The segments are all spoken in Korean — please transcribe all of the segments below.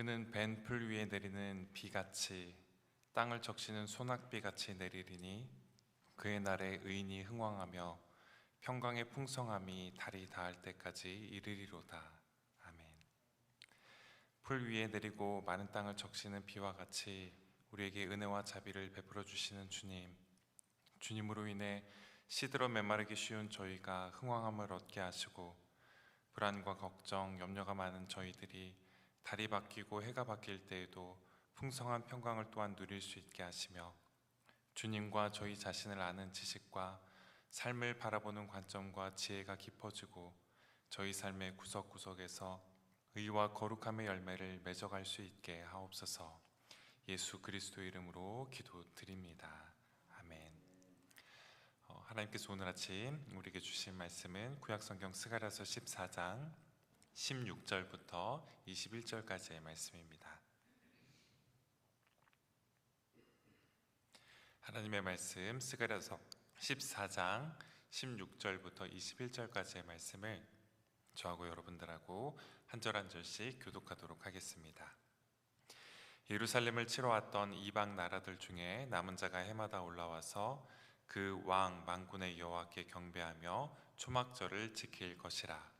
그는 벤풀 위에 내리는 비같이 땅을 적시는 소낙비같이 내리리니 그의 날에 의인이 흥왕하며 평강의 풍성함이 달이 닿을 때까지 이르리로다. 아멘. 풀 위에 내리고 많은 땅을 적시는 비와 같이 우리에게 은혜와 자비를 베풀어 주시는 주님. 주님으로 인해 시들어 메마르기 쉬운 저희가 흥왕함을 얻게 하시고 불안과 걱정, 염려가 많은 저희들이 달이 바뀌고 해가 바뀔 때에도 풍성한 평강을 또한 누릴 수 있게 하시며 주님과 저희 자신을 아는 지식과 삶을 바라보는 관점과 지혜가 깊어지고 저희 삶의 구석구석에서 의와 거룩함의 열매를 맺어갈 수 있게 하옵소서. 예수 그리스도 이름으로 기도드립니다. 아멘. 어, 하나님께서 오늘 아침 우리에게 주신 말씀은 구약성경 스가랴서 14장 16절부터 21절까지의 말씀입니다. 하나님의 말씀 스가랴서 14장 16절부터 21절까지의 말씀을 저하고 여러분들하고 한 절 한 절씩 교독하도록 하겠습니다. 예루살렘을 치러 왔던 이방 나라들 중에 남은 자가 해마다 올라와서 그왕 만군의 여호와께 경배하며 초막절을 지킬 것이라.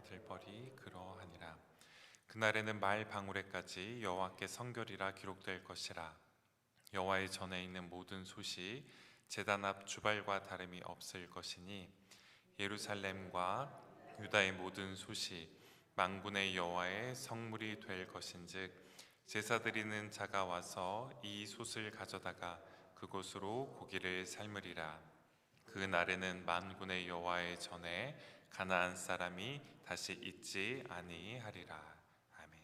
받을 벌이 그러하니라. 그날에는 말 방울에까지 여호와께 성결이라 기록될 것이라. 여호와의 전에 있는 모든 솥이 제단 앞 주발과 다름이 없을 것이니 예루살렘과 유다의 모든 솥이 망군의 여호와의 성물이 될 것인즉 제사 드리는 자가 와서 이 솥을 가져다가 그곳으로 고기를 삶으리라. 그 날에는 만군의 여호와의 전에 가나안 사람이 다시 있지 아니하리라 아멘.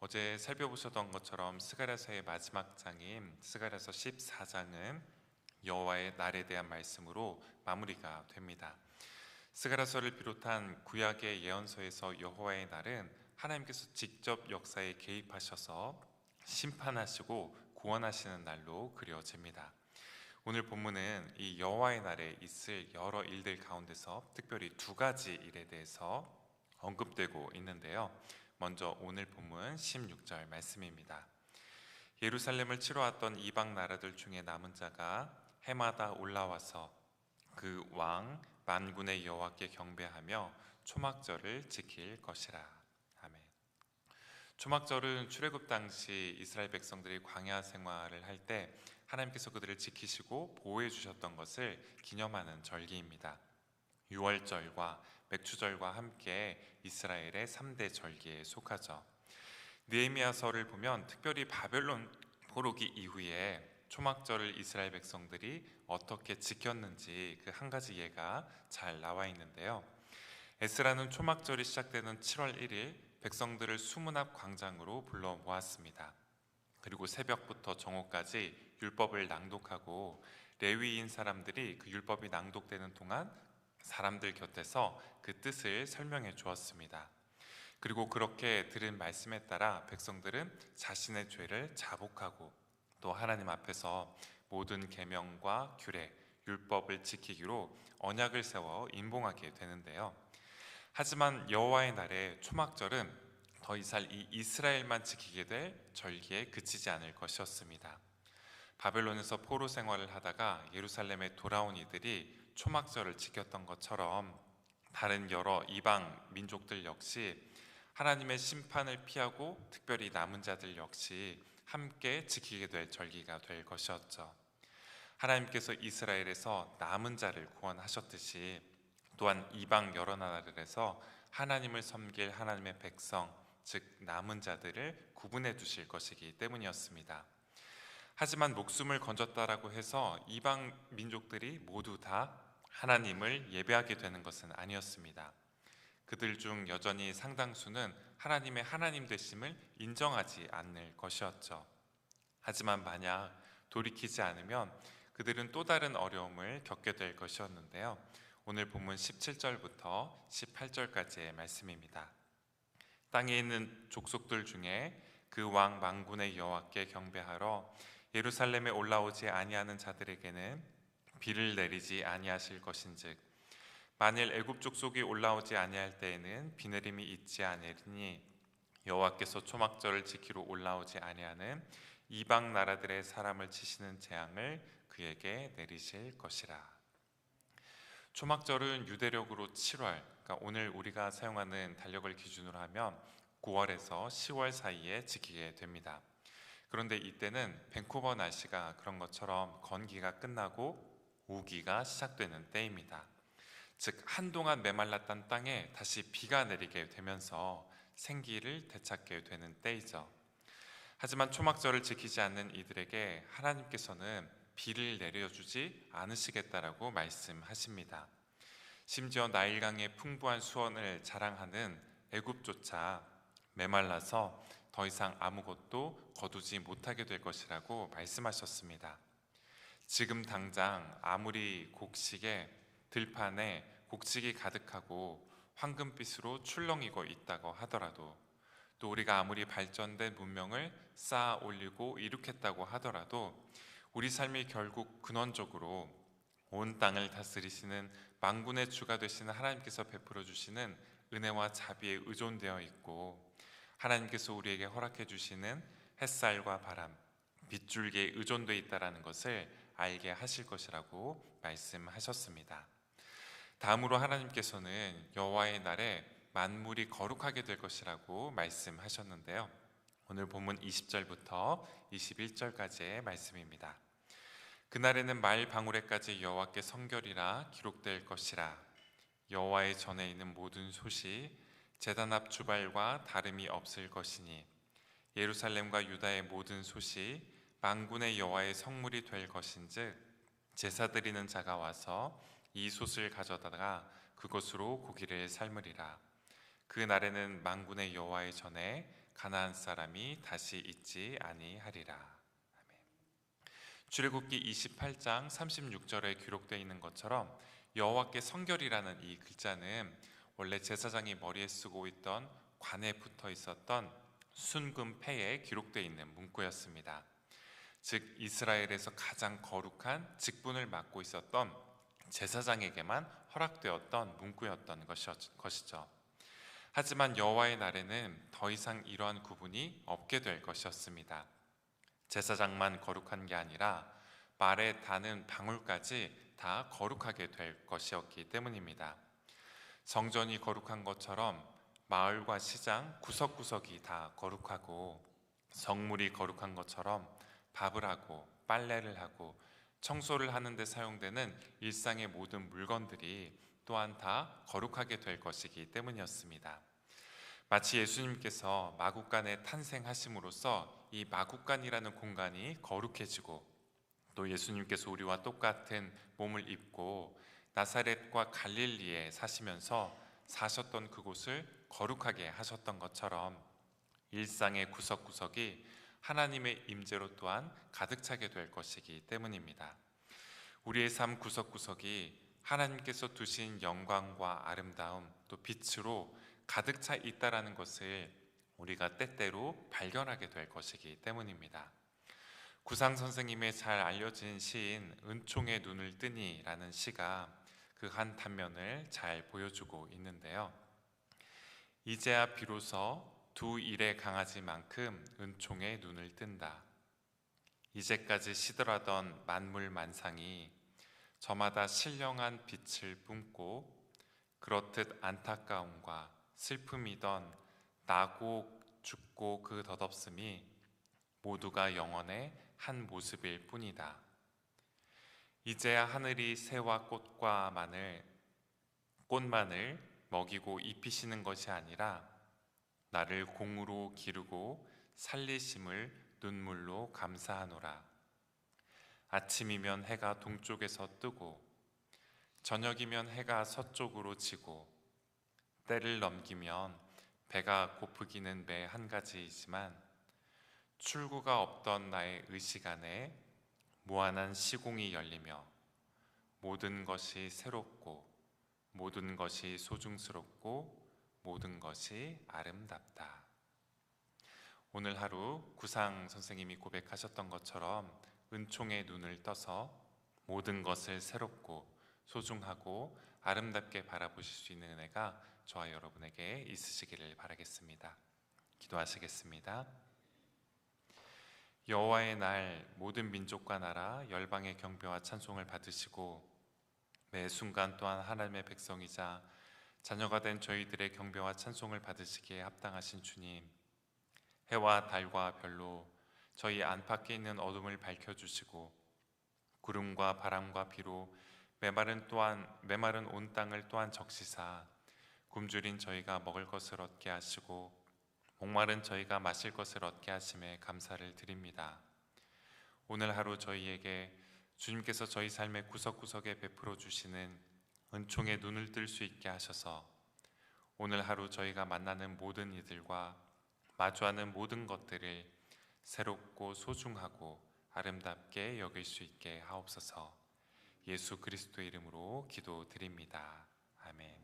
어제 살펴보셨던 것처럼 스가랴서의 마지막 장인 스가랴서 14장은 여호와의 날에 대한 말씀으로 마무리가 됩니다. 스가랴서를 비롯한 구약의 예언서에서 여호와의 날은 하나님께서 직접 역사에 개입하셔서 심판하시고 구원하시는 날로 그려집니다. 오늘 본문은 이 여호와의 날에 있을 여러 일들 가운데서 특별히 두 가지 일에 대해서 언급되고 있는데요. 먼저 오늘 본문 16절 말씀입니다. 예루살렘을 치러 왔던 이방 나라들 중에 남은 자가 해마다 올라와서 그 왕 만군의 여호와께 경배하며 초막절을 지킬 것이라. 초막절은 출애굽 당시 이스라엘 백성들이 광야 생활을 할 때 하나님께서 그들을 지키시고 보호해 주셨던 것을 기념하는 절기입니다. 유월절과 맥추절과 함께 이스라엘의 3대 절기에 속하죠. 느헤미야서를 보면 특별히 바벨론 포로기 이후에 초막절을 이스라엘 백성들이 어떻게 지켰는지 그 한 가지 예가 잘 나와 있는데요. 에스라는 초막절이 시작되는 7월 1일 백성들을 수문 앞 광장으로 불러 모았습니다. 그리고 새벽부터 정오까지 율법을 낭독하고 레위인 사람들이 그 율법이 낭독되는 동안 사람들 곁에서 그 뜻을 설명해 주었습니다. 그리고 그렇게 들은 말씀에 따라 백성들은 자신의 죄를 자복하고 또 하나님 앞에서 모든 계명과 규례, 율법을 지키기로 언약을 세워 임봉하게 되는데요. 하지만 여호와의 날에 초막절은 더 이상 이 이스라엘만 지키게 될 절기에 그치지 않을 것이었습니다. 바벨론에서 포로 생활을 하다가 예루살렘에 돌아온 이들이 초막절을 지켰던 것처럼 다른 여러 이방 민족들 역시 하나님의 심판을 피하고 특별히 남은 자들 역시 함께 지키게 될 절기가 될 것이었죠. 하나님께서 이스라엘에서 남은 자를 구원하셨듯이 또한 이방 여러 나라들에서 하나님을 섬길 하나님의 백성, 즉 남은 자들을 구분해 두실 것이기 때문이었습니다. 하지만 목숨을 건졌다라고 해서 이방 민족들이 모두 다 하나님을 예배하게 되는 것은 아니었습니다. 그들 중 여전히 상당수는 하나님의 하나님 되심을 인정하지 않을 것이었죠. 하지만 만약 돌이키지 않으면 그들은 또 다른 어려움을 겪게 될 것이었는데요. 오늘 본문 17절부터 18절까지의 말씀입니다. 땅에 있는 족속들 중에 그 왕 망군의 여호와께 경배하러 예루살렘에 올라오지 아니하는 자들에게는 비를 내리지 아니하실 것인즉 만일 애굽 족속이 올라오지 아니할 때에는 비 내림이 있지 아니하리니 여호와께서 초막절을 지키러 올라오지 아니하는 이방 나라들의 사람을 치시는 재앙을 그에게 내리실 것이라. 초막절은 유대력으로 7월, 그러니까 오늘 우리가 사용하는 달력을 기준으로 하면 9월에서 10월 사이에 지키게 됩니다. 그런데 이때는 밴쿠버 날씨가 그런 것처럼 건기가 끝나고 우기가 시작되는 때입니다. 즉 한동안 메말랐던 땅에 다시 비가 내리게 되면서 생기를 되찾게 되는 때이죠. 하지만 초막절을 지키지 않는 이들에게 하나님께서는 비를 내려주지 않으시겠다라고 말씀하십니다. 심지어 나일강의 풍부한 수원을 자랑하는 애굽조차 메말라서 더 이상 아무것도 거두지 못하게 될 것이라고 말씀하셨습니다. 지금 당장 아무리 곡식에 들판에 곡식이 가득하고 황금빛으로 출렁이고 있다고 하더라도 또 우리가 아무리 발전된 문명을 쌓아 올리고 이룩했다고 하더라도 우리 삶이 결국 근원적으로 온 땅을 다스리시는 만군의 주가 되시는 하나님께서 베풀어 주시는 은혜와 자비에 의존되어 있고 하나님께서 우리에게 허락해 주시는 햇살과 바람, 빗줄기에 의존되어 있다라는 것을 알게 하실 것이라고 말씀하셨습니다. 다음으로 하나님께서는 여호와의 날에 만물이 거룩하게 될 것이라고 말씀하셨는데요. 오늘 본문 20절부터 21절까지의 말씀입니다. 그날에는 말 방울에까지 여호와께 성결이라 기록될 것이라 여호와의 전에 있는 모든 소시 제단 앞 주발과 다름이 없을 것이니 예루살렘과 유다의 모든 소시 만군의 여호와의 성물이 될 것인즉 제사 드리는 자가 와서 이 솥을 가져다가 그것으로 고기를 삶으리라 그 날에는 만군의 여호와의 전에 가나안 사람이 다시 있지 아니하리라. 출애굽기 28장 36절에 기록되어 있는 것처럼 여호와께 성결이라는 이 글자는 원래 제사장이 머리에 쓰고 있던 관에 붙어 있었던 순금패에 기록되어 있는 문구였습니다. 즉 이스라엘에서 가장 거룩한 직분을 맡고 있었던 제사장에게만 허락되었던 문구였던 것이죠. 하지만 여호와의 날에는 더 이상 이러한 구분이 없게 될 것이었습니다. 제사장만 거룩한 게 아니라 말에 닿는 방울까지 다 거룩하게 될 것이었기 때문입니다. 성전이 거룩한 것처럼 마을과 시장 구석구석이 다 거룩하고 성물이 거룩한 것처럼 밥을 하고 빨래를 하고 청소를 하는데 사용되는 일상의 모든 물건들이 또한 다 거룩하게 될 것이기 때문이었습니다. 마치 예수님께서 마국간에 탄생하심으로써 이 마국간이라는 공간이 거룩해지고 또 예수님께서 우리와 똑같은 몸을 입고 나사렛과 갈릴리에 사시면서 사셨던 그곳을 거룩하게 하셨던 것처럼 일상의 구석구석이 하나님의 임재로 또한 가득 차게 될 것이기 때문입니다. 우리의 삶 구석구석이 하나님께서 두신 영광과 아름다움 또 빛으로 가득 차 있다라는 것을 우리가 때때로 발견하게 될 것이기 때문입니다. 구상 선생님의 잘 알려진 시인 은총의 눈을 뜨니라는 시가 그 한 단면을 잘 보여주고 있는데요. 이제야 비로소 두 일의 강아지만큼 은총의 눈을 뜬다. 이제까지 시들하던 만물 만상이 저마다 신령한 빛을 뿜고 그렇듯 안타까움과 슬픔이던 나고 죽고 그 덧없음이 모두가 영원의 한 모습일 뿐이다. 이제야 하늘이 새와 꽃과 마늘 꽃만을 먹이고 입히시는 것이 아니라 나를 공으로 기르고 살리심을 눈물로 감사하노라. 아침이면 해가 동쪽에서 뜨고 저녁이면 해가 서쪽으로 지고 때를 넘기면 배가 고프기는 매 한 가지이지만 출구가 없던 나의 의식 안에 무한한 시공이 열리며 모든 것이 새롭고 모든 것이 소중스럽고 모든 것이 아름답다. 오늘 하루 구상 선생님이 고백하셨던 것처럼 은총의 눈을 떠서 모든 것을 새롭고 소중하고 아름답게 바라보실 수 있는 은혜가 저와 여러분에게 있으시기를 바라겠습니다. 기도하시겠습니다. 여호와의 날 모든 민족과 나라 열방의 경배와 찬송을 받으시고 매 순간 또한 하나님의 백성이자 자녀가 된 저희들의 경배와 찬송을 받으시기에 합당하신 주님 해와 달과 별로 저희 안팎에 있는 어둠을 밝혀 주시고 구름과 바람과 비로 메마른 또한 메마른 온 땅을 또한 적시사 굶주린 저희가 먹을 것을 얻게 하시고 목마른 저희가 마실 것을 얻게 하심에 감사를 드립니다. 오늘 하루 저희에게 주님께서 저희 삶의 구석구석에 베풀어 주시는 은총의 눈을 뜰 수 있게 하셔서 오늘 하루 저희가 만나는 모든 이들과 마주하는 모든 것들을 새롭고 소중하고 아름답게 여길 수 있게 하옵소서. 예수 그리스도 이름으로 기도드립니다. 아멘.